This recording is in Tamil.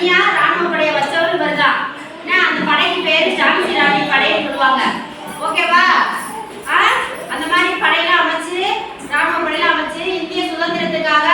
தனியா ராணுவ படையை வச்சவர் இவர் அந்த படைக்கு பேரு ஜான்சி ராணி படைன்னு சொல்லுவாங்க. ஓகேவா? அந்த மாதிரி படையெல்லாம் அமைச்சு ராணுவ படையெல்லாம் அமைச்சு இந்திய சுதந்திரத்துக்காக